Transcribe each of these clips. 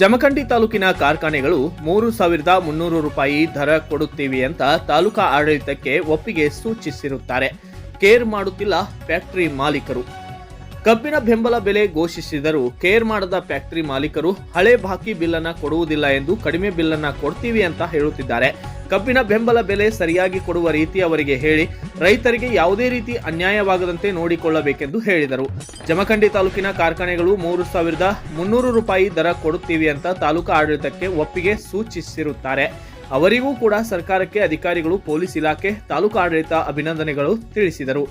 ಜಮಖಂಡಿ ತಾಲೂಕಿನ ಕಾರ್ಖಾನೆಗಳು ಮೂರು ಸಾವಿರದ ಮುನ್ನೂರು ರೂಪಾಯಿ ದರ ಕೊಡುತ್ತೀವಿ ಅಂತ ತಾಲೂಕಾ ಆಡಳಿತಕ್ಕೆ ಒಪ್ಪಿಗೆ ಸೂಚಿಸಿರುತ್ತಾರೆ. ಕೇರ್ ಮಾಡುತ್ತಿಲ್ಲ ಫ್ಯಾಕ್ಟರಿ ಮಾಲೀಕರು. ಕಬ್ಬಿನ ಬೆಂಬಲ ಬೆಲೆ ಘೋಷಿಸಿದರೂ ಕೇರ್ ಮಾಡದ ಫ್ಯಾಕ್ಟರಿ ಮಾಲೀಕರು ಹಳೆ ಬಾಕಿ ಬಿಲ್ಲನ್ನ ಕೊಡುವುದಿಲ್ಲ ಎಂದು ಕಡಿಮೆ ಬಿಲ್ಲನ್ನ ಕೊಡ್ತೀವಿ ಅಂತ ಹೇಳುತ್ತಿದ್ದಾರೆ. ಕಬ್ಬಿನ ಬೆಂಬಲ ಬೆಲೆ ಸರಿಯಾಗಿ ಕೊಡುವ ರೀತಿ ಅವರಿಗೆ ಹೇಳಿ ರೈತರಿಗೆ ಯಾವುದೇ ರೀತಿ ಅನ್ಯಾಯವಾಗದಂತೆ ನೋಡಿಕೊಳ್ಳಬೇಕೆಂದು ಹೇಳಿದರು. ಜಮಖಂಡಿ ತಾಲೂಕಿನ ಕಾರ್ಖಾನೆಗಳು ಮೂರು ಸಾವಿರದ ಮುನ್ನೂರು ರೂಪಾಯಿ ದರ ಕೊಡುತ್ತೀವಿ ಅಂತ ತಾಲೂಕಾ ಆಡಳಿತಕ್ಕೆ ಒಪ್ಪಿಗೆ ಸೂಚಿಸಿರುತ್ತಾರೆ. ಅವರಿಗೂ ಕೂಡ ಸರ್ಕಾರಕ್ಕೆ ಅಧಿಕಾರಿಗಳು, ಪೊಲೀಸ್ ಇಲಾಖೆ, ತಾಲೂಕು ಆಡಳಿತ ಅಭಿನಂದನೆಗಳು ತಿಳಿಸಿದರು.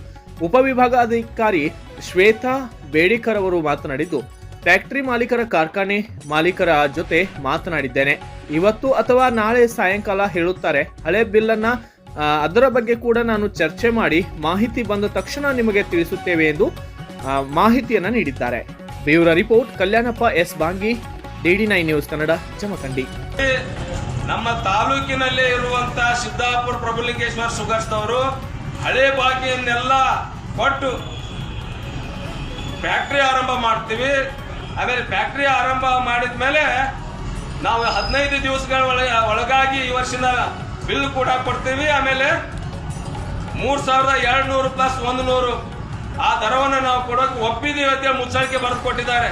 ಉಪವಿಭಾಗಾಧಿಕಾರಿ ಶ್ವೇತಾ ಬೇಡಿಕರ್ ಅವರು ಮಾತನಾಡಿದ್ದು, ಫ್ಯಾಕ್ಟರಿ ಮಾಲೀಕರ ಕಾರ್ಖಾನೆ ಮಾಲೀಕರ ಜೊತೆ ಮಾತನಾಡಿದ್ದೇನೆ. ಇವತ್ತು ಅಥವಾ ನಾಳೆ ಸಾಯಂಕಾಲ ಹೇಳುತ್ತಾರೆ. ಹಳೆ ಬಿಲ್ಲನ್ನ ಅದರ ಬಗ್ಗೆ ಕೂಡ ನಾನು ಚರ್ಚೆ ಮಾಡಿ ಮಾಹಿತಿ ಬಂದ ತಕ್ಷಣ ನಿಮಗೆ ತಿಳಿಸುತ್ತೇವೆ ಎಂದು ಮಾಹಿತಿಯನ್ನು ನೀಡಿದ್ದಾರೆ. Bureau report, Kalyanappa S. Bangi DD nine news Kannada, Jamkhandi. ನಮ್ಮ ತಾಲೂಕಿನಲ್ಲೇ ಇರುವಂತ ಸಿದ್ದಾಪುರ ಸುಗರ್ಸ್ ಸುಗರ್ಸ್ದವರು ಹಳೆ ಬಾಕಿಯನ್ನೆಲ್ಲ ಕೊಟ್ಟು ಫ್ಯಾಕ್ಟ್ರಿ ಆರಂಭ ಮಾಡ್ತೀವಿ. ಆಮೇಲೆ ಫ್ಯಾಕ್ಟ್ರಿ ಆರಂಭ ಮಾಡಿದ ಮೇಲೆ ನಾವು ಹದಿನೈದು ದಿವಸಗಳ ಒಳಗೆ, ಒಳಗಾಗಿ ಈ ವರ್ಷದ ಬಿಲ್ ಕೂಡ ಕೊಡ್ತೀವಿ. ಆಮೇಲೆ ಮೂರು ಸಾವಿರದ ಎರಡು ನೂರು ಪ್ಲಸ್ ಒಂದು ನೂರು ಆ ದರವನ್ನು ನಾವು ಕೊಡೋಕೆ ಒಪ್ಪಿದೀವಿ ಅಂತೇಳಿ ಮುಚ್ಚಳಿಕೆ ಬರೆದು ಕೊಟ್ಟಿದ್ದಾರೆ.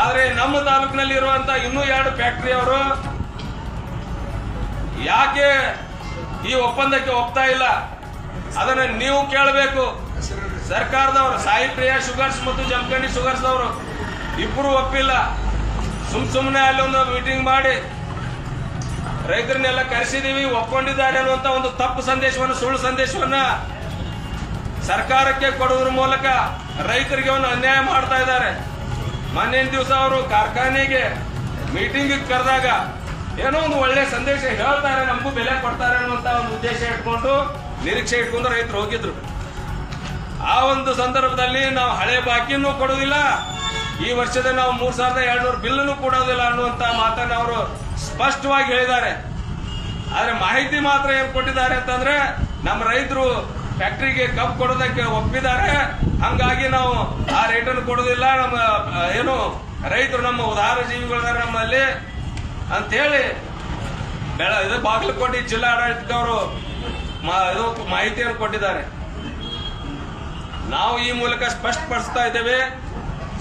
ಆದ್ರೆ ನಮ್ಮ ತಾಲೂಕಿನಲ್ಲಿ ಇರುವಂತ ಇನ್ನೂ ಎರಡು ಫ್ಯಾಕ್ಟ್ರಿಯವರು ಯಾಕೆ ಈ ಒಪ್ಪಂದಕ್ಕೆ ಒಪ್ತಾ ಇಲ್ಲ. ಅದನ್ನ ನೀವು ಕೇಳಬೇಕು. ಸರ್ಕಾರದವರು ಸಾಯಿ ಪ್ರಿಯಾ ಶುಗರ್ಸ್ ಮತ್ತು ಜಮಖಂಡಿ ಶುಗರ್ಸ್ ಅವರು ಇಬ್ಬರು ಒಪ್ಪಿಲ್ಲ. ಸುಮ್ ಸುಮ್ಮನೆ ಅಲ್ಲೊಂದು ಮೀಟಿಂಗ್ ಮಾಡಿ ರೈತರನ್ನೆಲ್ಲ ಕರೆಸಿದೀವಿ, ಒಪ್ಕೊಂಡಿದ್ದಾರೆ ಅನ್ನುವಂತ ಒಂದು ತಪ್ಪು ಸಂದೇಶವನ್ನು, ಸುಳ್ಳು ಸಂದೇಶವನ್ನ ಸರ್ಕಾರಕ್ಕೆ ಕೊಡುವುದ್ರ ಮೂಲಕ ರೈತರಿಗೆ ಒಂದು ಅನ್ಯಾಯ ಮಾಡ್ತಾ ಇದ್ದಾರೆ. ಮೊನ್ನೆ ದಿವಸ ಅವರು ಕಾರ್ಖಾನೆಗೆ ಮೀಟಿಂಗ್ ಕರೆದಾಗ ಏನೋ ಒಂದು ಒಳ್ಳೆ ಸಂದೇಶ ಹೇಳ್ತಾರೆ, ನಮಗೂ ಬೆಲೆ ಕೊಡ್ತಾರೆ ಅನ್ನುವಂತ ಒಂದು ಉದ್ದೇಶ ಇಟ್ಕೊಂಡು ನಿರೀಕ್ಷೆ ಇಟ್ಕೊಂಡು ರೈತರು ಹೋಗಿದ್ರು. ಆ ಒಂದು ಸಂದರ್ಭದಲ್ಲಿ ನಾವು ಹಳೆ ಬಾಕಿನೂ ಕೊಡೋದಿಲ್ಲ ಈ ವರ್ಷದ ನಾವು ಮೂರ್ ಸಾವಿರದ ಎರಡ್ನೂರು ಬಿಲ್ಲನ್ನು ಕೊಡೋದಿಲ್ಲ ಅನ್ನುವಂತ ಮಾತನ್ನು ಅವರು ಸ್ಪಷ್ಟವಾಗಿ ಹೇಳಿದ್ದಾರೆ. ಆದ್ರೆ ಮಾಹಿತಿ ಮಾತ್ರ ಏನ್ ಕೊಟ್ಟಿದ್ದಾರೆ ಅಂತಂದ್ರೆ ನಮ್ಮ ರೈತರು ಫ್ಯಾಕ್ಟ್ರಿಗೆ ಕಬ್ಬು ಕೊಡೋದಕ್ಕೆ ಒಪ್ಪಿದ್ದಾರೆ. ಹಂಗಾಗಿ ನಾವು ಆ ರೇಟನ್ನು ಕೊಡೋದಿಲ್ಲ ನಮ್ಮ ಏನು, ರೈತರು ನಮ್ಮ ಉದಾರ ಜೀವಿಗಳಿದ್ದಾರೆ ನಮ್ಮಲ್ಲಿ ಅಂತೇಳಿ. ಬೆಳ ಇದು ಬಾಗಲಕೋಟೆ ಜಿಲ್ಲಾ ಆಡಳಿತದವರು ಇದು ಮಾಹಿತಿಯನ್ನು ಕೊಟ್ಟಿದ್ದಾರೆ. ನಾವು ಈ ಮೂಲಕ ಸ್ಪಷ್ಟಪಡಿಸ್ತಾ ಇದ್ದೇವೆ,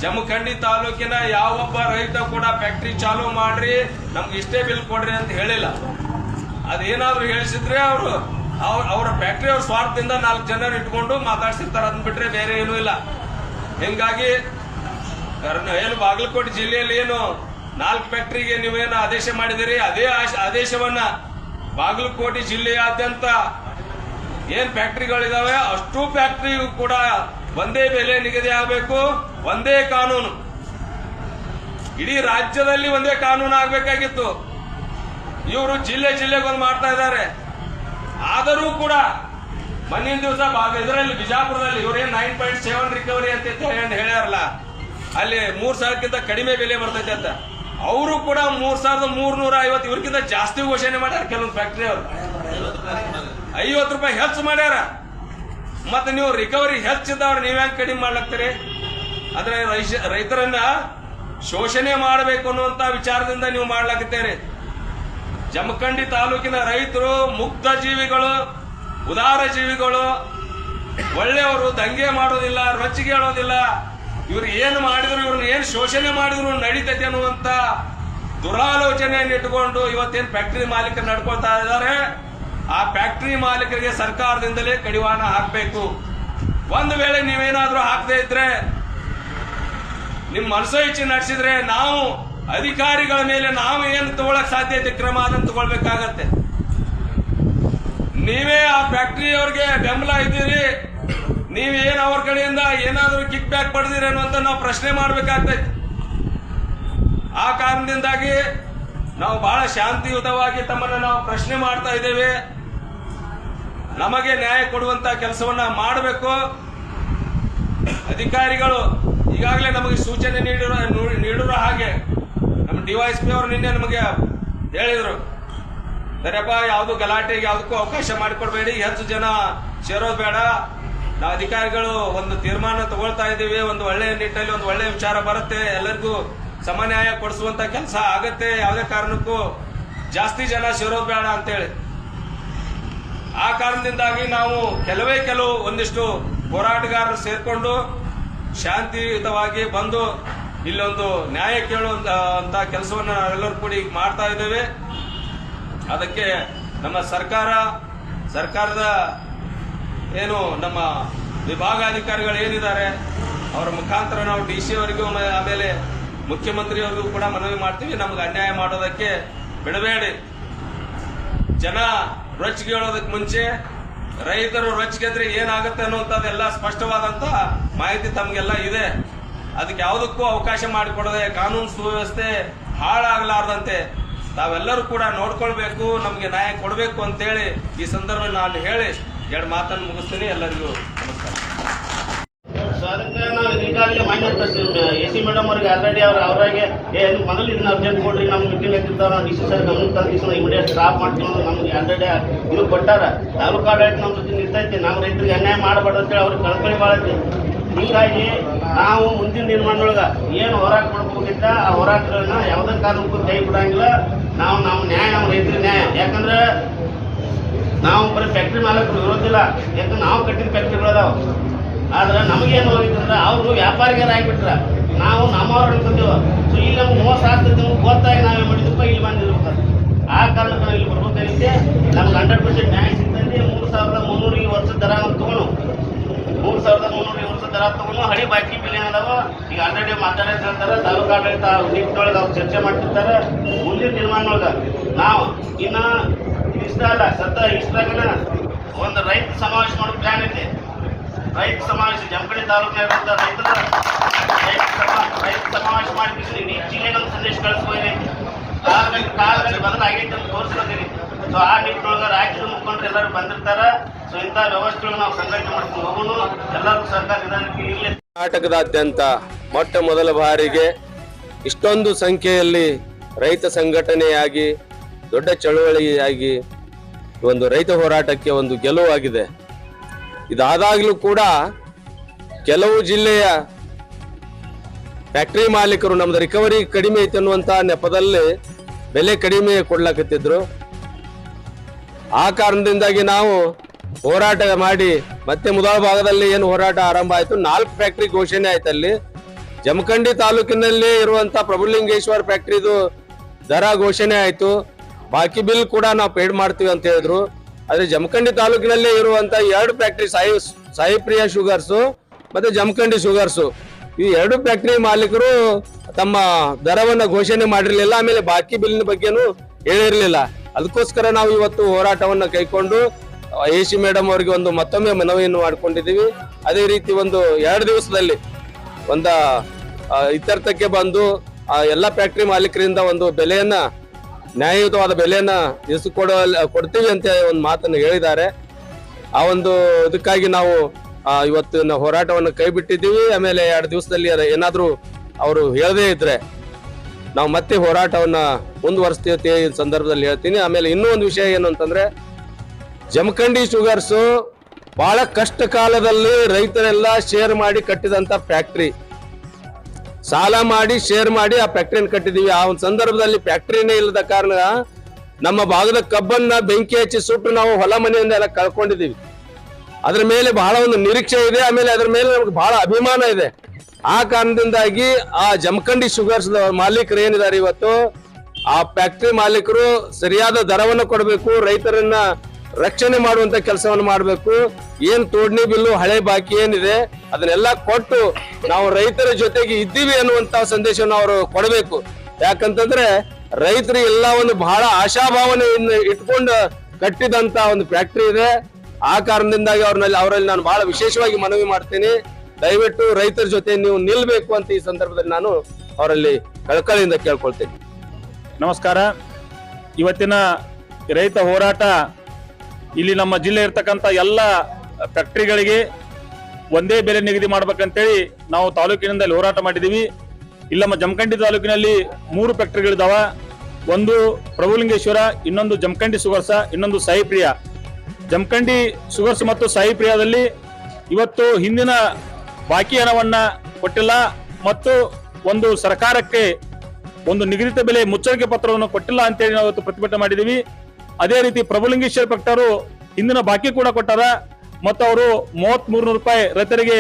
ಜಮಖಂಡಿ ತಾಲೂಕಿನ ಯಾವೊಬ್ಬ ರೈತ ಕೂಡ ಫ್ಯಾಕ್ಟ್ರಿ ಚಾಲೂ ಮಾಡ್ರಿ, ನಮ್ಗೆ ಇಷ್ಟೇ ಬಿಲ್ ಕೊಡ್ರಿ ಅಂತ ಹೇಳಿಲ್ಲ. ಅದೇನಾದ್ರೂ ಹೇಳಿಸಿದ್ರೆ ಅವರು, ಅವ್ರ, ಅವರ ಫ್ಯಾಕ್ಟ್ರಿ ಅವ್ರ ಸ್ವಾರ್ಥದಿಂದ ನಾಲ್ಕು ಜನ ಇಟ್ಕೊಂಡು ಮಾತಾಡ್ಸಿರ್ತಾರೆ ಅಂದ್ಬಿಟ್ರೆ ಬಿಟ್ರೆ ಬೇರೆ ಏನೂ ಇಲ್ಲ. ಹಿಂಗಾಗಿ ಏನು ಬಾಗಲಕೋಟೆ ಜಿಲ್ಲೆಯಲ್ಲಿ ಏನು ನಾಲ್ಕು ಫ್ಯಾಕ್ಟರಿಗೆ ನೀವೇನು ಆದೇಶ ಮಾಡಿದಿರಿ ಅದೇ ಆದೇಶವನ್ನ ಬಾಗಲಕೋಟೆ ಜಿಲ್ಲೆಯಾದ್ಯಂತ ಏನ್ ಫ್ಯಾಕ್ಟರಿಗಳಿದಾವೆ? ಅಷ್ಟು ಫ್ಯಾಕ್ಟರಿಗೂ ಕೂಡ ಒಂದೇ ಬೆಲೆ ನಿಗದಿ ಆಗಬೇಕು, ಒಂದೇ ಕಾನೂನು. ಇಡೀ ರಾಜ್ಯದಲ್ಲಿ ಒಂದೇ ಕಾನೂನು ಆಗಬೇಕಾಗಿತ್ತು. ಇವರು ಜಿಲ್ಲೆ ಜಿಲ್ಲೆಗೊಂದು ಮಾಡ್ತಾ ಇದ್ದಾರೆ. ಆದರೂ ಕೂಡ ಮನ್ನಿನ ದಿವಸ ಇದರಲ್ಲಿ ಬಿಜಾಪುರದಲ್ಲಿ ಇವರೇನು ನೈನ್ ಪಾಯಿಂಟ್ ಸೆವೆನ್ ರಿಕವರಿ ಅಂತ ಹೇಳಿ ಹೇಳ್ಯಾರಲ್ಲ, ಅಲ್ಲಿ ಮೂರು ಸಾವಿರಕ್ಕಿಂತ ಕಡಿಮೆ ಬೆಲೆ ಬರ್ತೈತೆ ಅಂತ. ಅವರು ಕೂಡ ಮೂರ್ ಸಾವಿರದ ಮೂರ್ನೂರ ಐವತ್ತು ಇವ್ರಿಗಿಂತ ಜಾಸ್ತಿ ಘೋಷಣೆ ಮಾಡ್ಯಾರ ಕೆಲವೊಂದು ಫ್ಯಾಕ್ಟ್ರಿ ಅವರು. ಐವತ್ತು ರೂಪಾಯಿ ಹೆಚ್ಚು ಮಾಡ್ಯಾರ. ಮತ್ತೆ ನೀವು ರಿಕವರಿ ಹೆಚ್ಚಿದ್ದವ್ರು ನೀವ್ ಹೆಂಗ್ ಕಡಿಮೆ ಮಾಡ್ಲತ್ತೀರಿ? ಆದ್ರೆ ರೈತರನ್ನ ಶೋಷಣೆ ಮಾಡಬೇಕು ಅನ್ನುವಂತ ವಿಚಾರದಿಂದ ನೀವು ಮಾಡ್ಲಾಕತ್ತೀರಿ. ಜಮಖಂಡಿ ತಾಲೂಕಿನ ರೈತರು, ಮುಕ್ತ ಜೀವಿಗಳು, ಉದಾರ ಜೀವಿಗಳು, ಒಳ್ಳೆಯವರು ದಂಗೆ ಮಾಡೋದಿಲ್ಲ, ರೊಚ್ಚಿಗೆ ಹೇಳೋದಿಲ್ಲ ಇವ್ರು ಏನು ಮಾಡಿದ್ರು, ಇವ್ರನ್ನ ಏನು ಶೋಷಣೆ ಮಾಡಿದ್ರು ನಡೀತೈತೆ ಅನ್ನುವಂತ ದುರಾಲೋಚನೆಯನ್ನು ಇಟ್ಟುಕೊಂಡು ಇವತ್ತೇನು ಫ್ಯಾಕ್ಟರಿ ಮಾಲೀಕರು ನಡ್ಕೊಳ್ತಾ ಇದ್ದಾರೆ. ಆ ಫ್ಯಾಕ್ಟರಿ ಮಾಲೀಕರಿಗೆ ಸರ್ಕಾರದಿಂದಲೇ ಕಡಿವಾಣ ಹಾಕಬೇಕು. ಒಂದು ವೇಳೆ ನೀವೇನಾದ್ರೂ ಹಾಕದೇ ಇದ್ರೆ, ನಿಮ್ ಮನಸೋ ಇಚ್ಛೆ ನಡೆಸಿದ್ರೆ ನಾವು ಅಧಿಕಾರಿಗಳ ಮೇಲೆ ನಾವು ಏನು ತಗೊಳಕ್ ಸಾಧ್ಯತೆ ಕ್ರಮ ಅದನ್ನು ತಗೊಳ್ಬೇಕಾಗತ್ತೆ. ನೀವೇ ಆ ಫ್ಯಾಕ್ಟರಿ ಅವ್ರಿಗೆ ಬೆಂಬಲ ಇದ್ದೀರಿ. ನೀವೇನ್ ಅವ್ರ ಕಡೆಯಿಂದ ಏನಾದರೂ ಕಿಕ್ ಬ್ಯಾಕ್ ಪಡೆದಿರೇನು ಅಂತ ನಾವು ಪ್ರಶ್ನೆ ಮಾಡ್ಬೇಕಾಗ್ತೈತಿ. ಆ ಕಾರಣದಿಂದಾಗಿ ನಾವು ಬಹಳ ಶಾಂತಿಯುತವಾಗಿ ತಮ್ಮನ್ನ ನಾವು ಪ್ರಶ್ನೆ ಮಾಡ್ತಾ ಇದ್ದೇವೆ. ನಮಗೆ ನ್ಯಾಯ ಕೊಡುವಂತ ಕೆಲಸವನ್ನ ಮಾಡಬೇಕು. ಅಧಿಕಾರಿಗಳು ಈಗಾಗಲೇ ನಮಗೆ ಸೂಚನೆ ನೀಡಿರೋ ನೀಡಿರೋ ಹಾಗೆ ನಮ್ಮ ಡಿವೈಎಸ್ಪಿ ಅವರು ನಿನ್ನೆ ನಮಗೆ ಹೇಳಿದರು. ಸರಿಯಪ್ಪ, ಯಾವುದು ಗಲಾಟೆಗೆ ಯಾವುದಕ್ಕೂ ಅವಕಾಶ ಮಾಡಿಕೊಡ್ಬೇಡಿ. ಹೆಚ್ಚು ಜನ ಸೇರೋದು ಬೇಡ. ಅಧಿಕಾರಿಗಳು ಒಂದು ತೀರ್ಮಾನ ತಗೊಳ್ತಾ ಇದ್ದೀವಿ, ಒಂದು ಒಳ್ಳೆಯ ನಿಟ್ಟಲ್ಲಿ ಒಂದು ಒಳ್ಳೆಯ ವಿಚಾರ ಬರುತ್ತೆ, ಎಲ್ಲರಿಗೂ ಸಮನ್ಯಾಯ ಕೊಡಿಸುವಂತ ಕೆಲಸ ಆಗತ್ತೆ, ಯಾವುದೇ ಕಾರಣಕ್ಕೂ ಜಾಸ್ತಿ ಜನ ಸೇರೋದು ಬೇಡ ಅಂತೇಳಿ. ಆ ಕಾರಣದಿಂದಾಗಿ ನಾವು ಕೆಲವೇ ಕೆಲವು ಒಂದಿಷ್ಟು ಹೋರಾಟಗಾರರು ಸೇರ್ಕೊಂಡು ಶಾಂತಿಯುತವಾಗಿ ಬಂದು ಇಲ್ಲೊಂದು ನ್ಯಾಯ ಕೇಳುವಂತ ಕೆಲಸವನ್ನು ನಾವೆಲ್ಲರೂ ಕೂಡಿ ಮಾಡ್ತಾ ಇದ್ದೇವೆ. ಅದಕ್ಕೆ ನಮ್ಮ ಸರ್ಕಾರ, ಸರ್ಕಾರದ ಏನು ನಮ್ಮ ವಿಭಾಗಾಧಿಕಾರಿಗಳು ಏನಿದ್ದಾರೆ, ಅವರ ಮುಖಾಂತರ ನಾವು ಡಿ ಸಿ ಅವರಿಗೂ ಆಮೇಲೆ ಮುಖ್ಯಮಂತ್ರಿಯವರಿಗೂ ಕೂಡ ಮನವಿ ಮಾಡ್ತೀವಿ. ನಮ್ಗೆ ಅನ್ಯಾಯ ಮಾಡೋದಕ್ಕೆ ಬಿಡಬೇಡಿ. ಜನ ರೊಚ್ಚಿಗೆ ಹೇಳೋದಕ್ಕೆ ಮುಂಚೆ, ರೈತರು ರೊಚ್ಚಿಗೆದ್ರೆ ಏನಾಗುತ್ತೆ ಅನ್ನುವಂಥದ್ದೆಲ್ಲ ಸ್ಪಷ್ಟವಾದಂತ ಮಾಹಿತಿ ತಮಗೆಲ್ಲ ಇದೆ. ಅದಕ್ಕೆ ಯಾವುದಕ್ಕೂ ಅವಕಾಶ ಮಾಡಿಕೊಡದೆ, ಕಾನೂನು ಸುವ್ಯವಸ್ಥೆ ಹಾಳಾಗಲಾರದಂತೆ ತಾವೆಲ್ಲರೂ ಕೂಡ ನೋಡ್ಕೊಳ್ಬೇಕು, ನಮಗೆ ನ್ಯಾಯ ಕೊಡಬೇಕು ಅಂತೇಳಿ ಈ ಸಂದರ್ಭ ನಾನು ಹೇಳಿ ಎರಡು ಮಾತನ್ನು ಮುಗಿಸ್ತೀನಿ, ಎಲ್ಲರಿಗೂ ನಮಸ್ಕಾರ. ಅದಕ್ಕೆ ನಾವು ಈಗಾಗಲೇ ಮಾನ್ಯ ಎ ಸಿ ಮೇಡಮ್ ಅವ್ರಿಗೆ ಆಲ್ರೆಡಿ ಅವ್ರ ಅವರಾಗೆ ಏನು ಮೊದಲು ಇದನ್ನ ಅರ್ಜೆಂಟ್ ಕೊಡ್ರಿ, ನಮ್ಮ ಮೀಟಿಂಗ್ ಆಗ್ತಿರ್ತಾವ ನಾವು ಡಿ ಸಿ ಸರ್ ಗಮನಕ್ಕೆ ತಂದಿಸಿ ಇಮಿಡಿಯೇಟ್ ಸ್ಟಾಪ್ ಮಾಡ್ತೀವಿ ಅಂದ್ರೆ ನಮ್ಗೆ ಆಲ್ರೆಡಿ ಇದು ಕೊಟ್ಟಾರ. ತಾಲೂಕು ಆಡಳಿತ ನಮ್ಮ ಜೊತೆ ನಿಂತೈತಿ, ನಮ್ಮ ರೈತರಿಗೆ ಅನ್ಯಾಯ ಮಾಡಬಾರ್ದು ಅಂತೇಳಿ ಅವ್ರಿಗೆ ಕಳ್ಕೊಳ್ಳಿ ಬಾಳೈತಿ ಹೀಗಾಗಿ ನಾವು ಮುಂದಿನ ನಿರ್ಮಾಣದೊಳಗೆ ಏನು ಹೋರಾಟ ಮಾಡ್ಬೇಕಿತ್ತ, ಆ ಹೋರಾಟಗಳನ್ನ ಯಾವುದೇ ಕಾರಣಕ್ಕೂ ಕೈ ಬಿಡಂಗಿಲ್ಲ. ನಾವು ನಾವು ನ್ಯಾಯ, ನಮ್ಮ ರೈತರಿಗೆ ನ್ಯಾಯ. ಯಾಕಂದ್ರೆ ನಾವು ಬರೀ ಫ್ಯಾಕ್ಟ್ರಿ ಮಾಲಕರು ಇರೋದಿಲ್ಲ ಯಾಕಂದ್ರೆ ನಾವು ಕಟ್ಟಿದ ಫ್ಯಾಕ್ಟ್ರಿಗಳದಾವ ಆದ್ರೆ ನಮಗೇನು ಹೋಗಿದ್ರೆ ಅವರು ವ್ಯಾಪಾರಿಗಾರ ಆಗಿಬಿಟ್ರ. ನಾವು ನಮ್ಮವ್ರು ಅನ್ಕೊಂತೀವ ಸೊ ಇಲ್ಲಿ ನಮ್ಗೆ ಮೋಸ ಆಗ್ತದೆ ನಮ್ಗೆ ಗೊತ್ತಾಗಿ ನಾವೇ ಮಾಡಿದಪ್ಪ ಇಲ್ಲಿ ಬಂದಿರ್ಬೇಕು ಆ ಕಾರಣಕ್ಕೆ ನಾವು ಇಲ್ಲಿ ಬರ್ಬೇಕಾಗಿತ್ತೆ ನಮ್ಗೆ ಹಂಡ್ರೆಡ್ ಪರ್ಸೆಂಟ್ ನ್ಯಾಯ ಸಿಗ್ತೈತಿ ಮೂರು ಸಾವಿರದ ಮುನ್ನೂರಿಗೆ ವರ್ಷದ ದರ ತಗೊಂಡು ಮೂರು ಸಾವಿರದ ಮುನ್ನೂರಿಗೆ ವರ್ಷದ ದರ ತಗೊಂಡು ಹಳಿ ಬಾಕಿ ಬಿಲ್ ಏನದಾವ, ಈಗ ಆಲ್ರೆಡಿ ಮಾತಾಡೋದು ಹೇಳ್ತಾರೆ, ತಾಲೂಕು ಆಡಳಿತ ನಿಟ್ಟೊಳಗೆ ಅವ್ರು ಚರ್ಚೆ ಮಾಡ್ತಿರ್ತಾರೆ. ಮುಂದಿನ ತೀರ್ಮಾನ ನಾವು ಇನ್ನ ಇಷ್ಟ ಅಲ್ಲ, ಸದ್ದ ಇಷ್ಟ ಒಂದು ರೈತ ಸಮಾವೇಶ ಮಾಡೋ ಪ್ಲಾನ್ ಇದೆ. ರೈತ ಸಮಾವೇಶ ಜಂಪಳಿ ತಾಲೂಕಿನಾಗಿರುವಂತ ರೈತರ, ರೈತ ರೈತ ಸಮಾವೇಶ ಮಾಡಿ ಒಂದು ಸಂದೇಶ ಕಳಿಸ್ಬೋದು ಕಾಲದಲ್ಲಿ ಕಾಲದಲ್ಲಿ ಬದಲಾಗೈತೆ ಅಂತ ತೋರಿಸ್ಕೊತೀನಿ ಸೊ ಆ ನಿಟ್ಟಿನೊಳಗೆ ರಾಜ್ಯದ ಮುಖಂಡರು ಎಲ್ಲರೂ ಬಂದಿರ್ತಾರ. ಸೊ ಇಂಥ ವ್ಯವಸ್ಥೆಗಳು ನಾವು ಸಂಘಟನೆ ಮಾಡ್ಕೊಂಡು ಹೋಗೋಣ. ಎಲ್ಲರೂ ಸರ್ಕಾರ ಇರಲಿ. ಕರ್ನಾಟಕದಾದ್ಯಂತ ಮೊಟ್ಟ ಮೊದಲ ಬಾರಿಗೆ ಇಷ್ಟೊಂದು ಸಂಖ್ಯೆಯಲ್ಲಿ ರೈತ ಸಂಘಟನೆಯಾಗಿ, ದೊಡ್ಡ ಚಳವಳಿಯಾಗಿ ಒಂದು ರೈತ ಹೋರಾಟಕ್ಕೆ ಒಂದು ಗೆಲುವಾಗಿದೆ ಇದಾದಾಗಲೂ ಕೂಡ ಕೆಲವು ಜಿಲ್ಲೆಯ ಫ್ಯಾಕ್ಟರಿ ಮಾಲೀಕರು ನಮ್ದು ರಿಕವರಿ ಕಡಿಮೆ ಐತೆ ಅನ್ನುವಂತ ನೆಪದಲ್ಲಿ ಬೆಲೆ ಕಡಿಮೆ ಕೊಡ್ಲಾಕತ್ತಿದ್ರು. ಆ ಕಾರಣದಿಂದಾಗಿ ನಾವು ಹೋರಾಟ ಮಾಡಿ ಮತ್ತೆ ಮೊದಲ ಭಾಗದಲ್ಲಿ ಏನು ಹೋರಾಟ ಆರಂಭ ಆಯ್ತು. ನಾಲ್ಕು ಫ್ಯಾಕ್ಟರಿ ಘೋಷಣೆ ಆಯ್ತು ಅಲ್ಲಿ. ಜಮಖಂಡಿ ತಾಲೂಕಿನಲ್ಲಿ ಇರುವಂತ ಪ್ರಭುಲಿಂಗೇಶ್ವರ ಫ್ಯಾಕ್ಟ್ರಿದು ದರ ಘೋಷಣೆ ಆಯ್ತು. ಬಾಕಿ ಬಿಲ್ ಕೂಡ ನಾವು ಪೇಡ್ ಮಾಡ್ತೀವಿ ಅಂತ ಹೇಳಿದ್ರು. ಆದ್ರೆ ಜಮಖಂಡಿ ತಾಲೂಕಿನಲ್ಲೇ ಇರುವಂತ ಎರಡು ಫ್ಯಾಕ್ಟ್ರಿ ಸಾಯಿ, ಸಾಯಿಪ್ರಿಯ ಶುಗರ್ಸು ಮತ್ತೆ ಜಮಖಂಡಿ ಶುಗರ್ಸು ಈ ಎರಡು ಫ್ಯಾಕ್ಟ್ರಿ ಮಾಲೀಕರು ತಮ್ಮ ದರವನ್ನು ಘೋಷಣೆ ಮಾಡಿರಲಿಲ್ಲ, ಆಮೇಲೆ ಬಾಕಿ ಬಿಲ್ನ ಬಗ್ಗೆನೂ ಹೇಳಿರಲಿಲ್ಲ. ಅದಕ್ಕೋಸ್ಕರ ನಾವು ಇವತ್ತು ಹೋರಾಟವನ್ನು ಕೈಕೊಂಡು, ಎ ಸಿ ಮೇಡಮ್ ಅವರಿಗೆ ಒಂದು ಮತ್ತೊಮ್ಮೆ ಮನವಿಯನ್ನು ಮಾಡ್ಕೊಂಡಿದ್ದೀವಿ. ಅದೇ ರೀತಿ ಒಂದು ಎರಡು ದಿವಸದಲ್ಲಿ ಒಂದ ಇತ್ಯರ್ಥಕ್ಕೆ ಬಂದು ಎಲ್ಲ ಫ್ಯಾಕ್ಟ್ರಿ ಮಾಲೀಕರಿಂದ ಒಂದು ಬೆಲೆಯನ್ನ ನ್ಯಾಯಯುತವಾದ ಬೆಲೆಯನ್ನ ಇರಿಸಿಕೊಡ ಕೊಡ್ತೀವಿ ಅಂತ ಒಂದು ಮಾತನ್ನು ಹೇಳಿದ್ದಾರೆ. ಆ ಒಂದು ಇದಕ್ಕಾಗಿ ನಾವು ಇವತ್ತಿನ ಹೋರಾಟವನ್ನು ಕೈ ಬಿಟ್ಟಿದ್ದೀವಿ. ಆಮೇಲೆ ಎರಡು ದಿವಸದಲ್ಲಿ ಏನಾದರೂ ಅವರು ಹೇಳದೇ ಇದ್ರೆ ನಾವು ಮತ್ತೆ ಹೋರಾಟವನ್ನ ಅಂತ ಈ ಸಂದರ್ಭದಲ್ಲಿ ಹೇಳ್ತೀನಿ. ಆಮೇಲೆ ಇನ್ನೂ ಒಂದು ವಿಷಯ ಏನು ಅಂತಂದ್ರೆ, ಜಮಖಂಡಿ ಶುಗರ್ಸು ಬಹಳ ಕಷ್ಟ ಕಾಲದಲ್ಲಿ ರೈತರೆಲ್ಲ ಶೇರ್ ಮಾಡಿ ಕಟ್ಟಿದಂತ ಫ್ಯಾಕ್ಟ್ರಿ ಸಾಲ ಮಾಡಿ ಶೇರ್ ಮಾಡಿ ಆ ಫ್ಯಾಕ್ಟ್ರಿಯನ್ನು ಕಟ್ಟಿದೀವಿ. ಆ ಒಂದು ಸಂದರ್ಭದಲ್ಲಿ ಫ್ಯಾಕ್ಟ್ರಿನೇ ಇಲ್ಲದ ಕಾರಣ ನಮ್ಮ ಭಾಗದ ಕಬ್ಬನ್ನ ಬೆಂಕಿ ಹಚ್ಚಿ ಸುಟ್ಟು ನಾವು ಹೊಲ ಮನೆಯಿಂದ ಎಲ್ಲ ಕಳ್ಕೊಂಡಿದೀವಿ. ಅದ್ರ ಮೇಲೆ ಬಹಳ ಒಂದು ನಿರೀಕ್ಷೆ ಇದೆ. ಆಮೇಲೆ ಅದ್ರ ಮೇಲೆ ನಮ್ಗೆ ಬಹಳ ಅಭಿಮಾನ ಇದೆ. ಆ ಕಾರಣದಿಂದಾಗಿ ಆ ಜಮಖಂಡಿ ಶುಗರ್ಸ್ ಮಾಲೀಕರು ಏನಿದ್ದಾರೆ ಇವತ್ತು? ಆ ಫ್ಯಾಕ್ಟ್ರಿ ಮಾಲೀಕರು ಸರಿಯಾದ ದರವನ್ನು ಕೊಡಬೇಕು. ರೈತರನ್ನ ರಕ್ಷಣೆ ಮಾಡುವಂತ ಕೆಲಸವನ್ನು ಮಾಡಬೇಕು. ಏನ್ ತೋಡ್ನಿ ಬಿಲ್ಲು, ಹಳೆ ಬಾಕಿ ಏನಿದೆ, ಅದನ್ನೆಲ್ಲ ಕೊಟ್ಟು ನಾವು ರೈತರ ಜೊತೆಗೆ ಇದ್ದೀವಿ ಅನ್ನುವಂತ ಸಂದೇಶವನ್ನು ಅವರು ಕೊಡಬೇಕು. ಯಾಕಂತಂದ್ರೆ ರೈತರು ಎಲ್ಲ ಒಂದು ಬಹಳ ಆಶಾಭಾವನೆಯನ್ನು ಇಟ್ಕೊಂಡು ಕಟ್ಟಿದಂತ ಒಂದು ಫ್ಯಾಕ್ಟ್ರಿ ಇದೆ. ಆ ಕಾರಣದಿಂದಾಗಿ ಅವ್ರನ್ನಲ್ಲಿ ಅವರಲ್ಲಿ ನಾನು ಬಹಳ ವಿಶೇಷವಾಗಿ ಮನವಿ ಮಾಡ್ತೀನಿ. ದಯವಿಟ್ಟು ರೈತರ ಜೊತೆ ನೀವು ನಿಲ್ಬೇಕು ಅಂತ ಈ ಸಂದರ್ಭದಲ್ಲಿ ನಾನು ಅವರಲ್ಲಿ ಕಳಕಳಿಯಿಂದ ಕೇಳ್ಕೊಳ್ತೇನೆ. ನಮಸ್ಕಾರ. ಇವತ್ತಿನ ರೈತ ಹೋರಾಟ ಇಲ್ಲಿ ನಮ್ಮ ಜಿಲ್ಲೆ ಇರ್ತಕ್ಕಂಥ ಎಲ್ಲ ಫ್ಯಾಕ್ಟ್ರಿಗಳಿಗೆ ಒಂದೇ ಬೆಲೆ ನಿಗದಿ ಮಾಡ್ಬೇಕಂತೇಳಿ ನಾವು ತಾಲೂಕಿನಿಂದ ಹೋರಾಟ ಮಾಡಿದ್ದೀವಿ. ಇಲ್ಲಿ, ನಮ್ಮ ಜಮಖಂಡಿ ತಾಲೂಕಿನಲ್ಲಿ ಮೂರು ಫ್ಯಾಕ್ಟರಿಗಳಿದಾವ. ಒಂದು ಪ್ರಭುಲಿಂಗೇಶ್ವರ, ಇನ್ನೊಂದು ಜಮಖಂಡಿ ಸುಗರ್ಸ, ಇನ್ನೊಂದು ಸಾಯಿಪ್ರಿಯ. ಜಮಖಂಡಿ ಸುಗರ್ಸ್ ಮತ್ತು ಸಾಯಿಪ್ರಿಯಾದಲ್ಲಿ ಇವತ್ತು ಹಿಂದಿನ ಬಾಕಿ ಹಣವನ್ನ ಕೊಟ್ಟಿಲ್ಲ ಮತ್ತು ಒಂದು ಸರ್ಕಾರಕ್ಕೆ ಒಂದು ನಿಗದಿತ ಬೆಲೆ ಮುಚ್ಚರಿಕೆ ಪತ್ರವನ್ನು ಕೊಟ್ಟಿಲ್ಲ ಅಂತೇಳಿ ನಾವು ಇವತ್ತು ಪ್ರತಿಭಟನೆ ಮಾಡಿದೀವಿ ಅದೇ ರೀತಿ ಪ್ರಭುಲಿಂಗೇಶ್ವರ ಭಕ್ತರು ಇಂದಿನ ಬಾಕಿ ಕೂಡ ಕೊಟ್ಟಾರ. ಮತ್ತು ಅವರು ಮೂವತ್ತ್ ಮೂರ್ನೂರು ರೂಪಾಯಿ ರೈತರಿಗೆ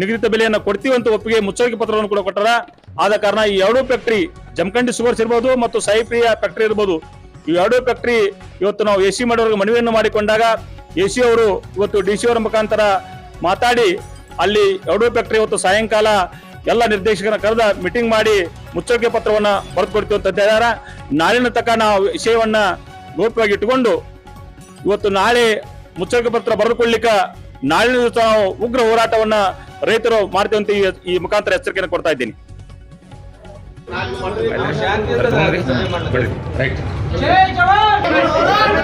ನಿಗದಿತ ಬೆಲೆಯನ್ನು ಕೊಡ್ತೀವಿ ಅಂತ ಒಪ್ಪಿಗೆ ಮುಚ್ಚಳಿಕೆ ಪತ್ರವನ್ನು ಕೂಡ ಕೊಟ್ಟಾರ. ಆದ ಕಾರಣ ಈ ಎರಡೂ ಫ್ಯಾಕ್ಟ್ರಿ ಜಮಖಂಡಿ ಸುಗರ್ಸ್ ಇರ್ಬೋದು ಮತ್ತು ಸಾಯಿಪ್ರಿಯ ಫ್ಯಾಕ್ಟ್ರಿ ಇರ್ಬೋದು. ಈ ಎರಡೂ ಫ್ಯಾಕ್ಟ್ರಿ ಇವತ್ತು ನಾವು ಎ ಸಿ ಮಾಡೋರಿಗೆ ಮನವಿಯನ್ನು ಮಾಡಿಕೊಂಡಾಗ ಎ ಸಿ ಅವರು ಇವತ್ತು ಡಿ ಸಿ ಅವರ ಮುಖಾಂತರ ಮಾತಾಡಿ ಅಲ್ಲಿ ಎರಡೂ ಫ್ಯಾಕ್ಟ್ರಿ ಇವತ್ತು ಸಾಯಂಕಾಲ ಎಲ್ಲ ನಿರ್ದೇಶಕರ ಕರೆದ ಮೀಟಿಂಗ್ ಮಾಡಿ ಮುಚ್ಚಳಿಕೆ ಪತ್ರವನ್ನು ಬರೆದುಕೊಡ್ತೀವಿ ಅಂತ ಹೇಳಿದಾರ. ನಾಳಿನ ತಕ್ಕ ನಾವು ವಿಷಯವನ್ನ ಗೌಪ್ಯವಾಗಿ ಇಟ್ಟುಕೊಂಡು ಇವತ್ತು ನಾಳೆ ಮುಚ್ಚಳಿಕೆ ಪತ್ರ ಬರೆದುಕೊಳ್ಳಿಕ್ಕ ನಾಳಿನ ದಿವಸ ನಾವು ಉಗ್ರ ಹೋರಾಟವನ್ನ ರೈತರು ಮಾಡ್ತೇವಂತ ಅಂತ ಈ- ಈ ಮುಖಾಂತರ ಎಚ್ಚರಿಕೆಯನ್ನು ಕೊಡ್ತಾ ಇದ್ದೀನಿ. ಜೈ ಜವಾನ್